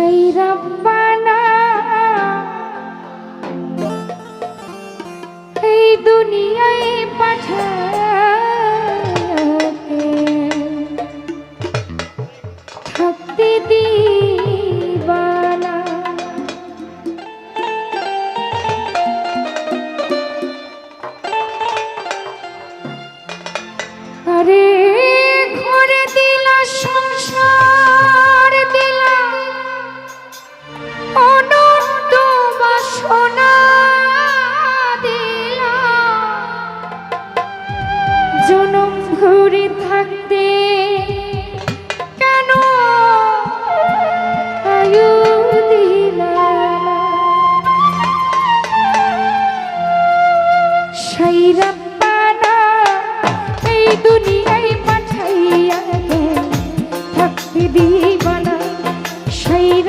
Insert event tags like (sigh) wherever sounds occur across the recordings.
সেই রব্বানা। এই দুনিয়ায় পাঠাকে সেই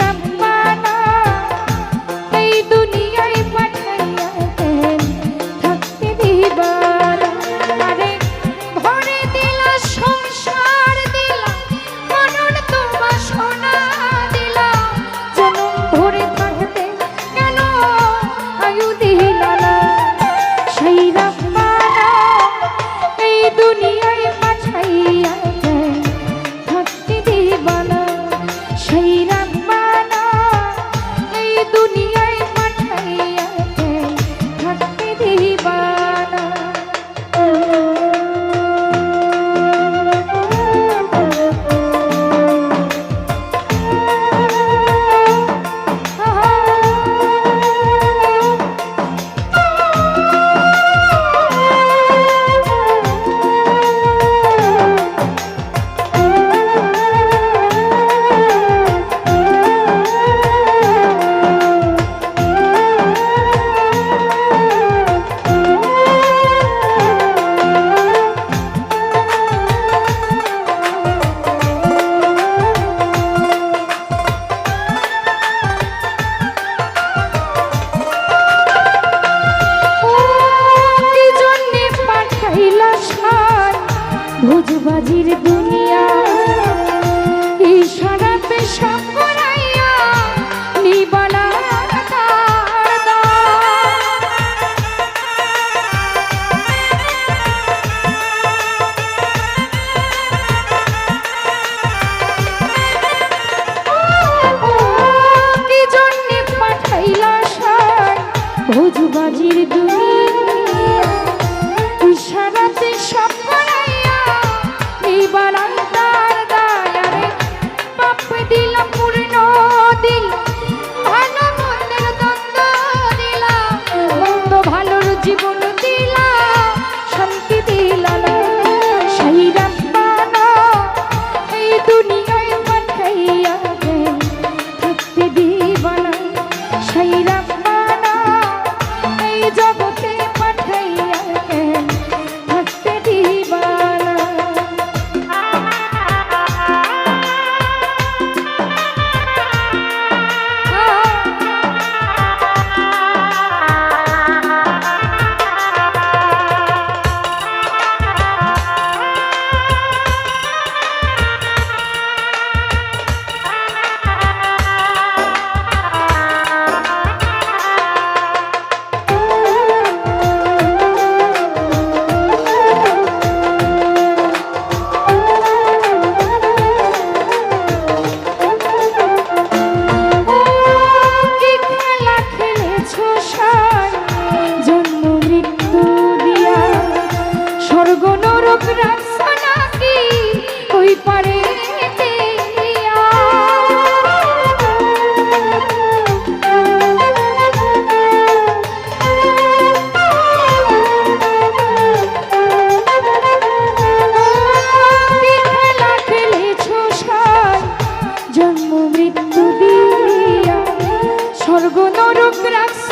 স্বর্গ নরক রাখছো।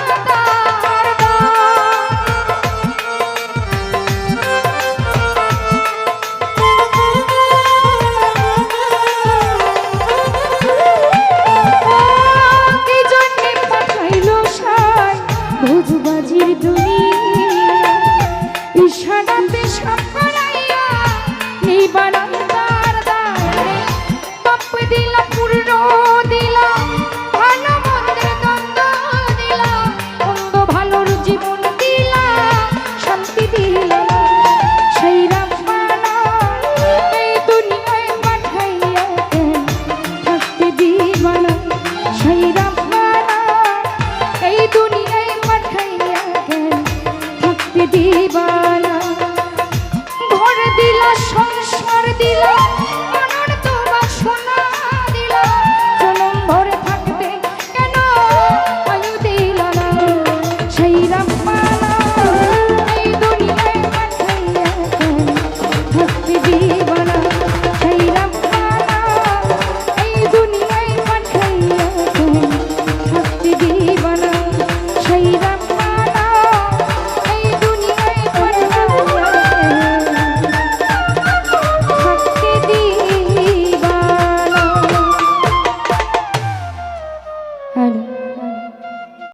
감사합니다. (laughs) বালা ঘর দিলা সংসার দিলা।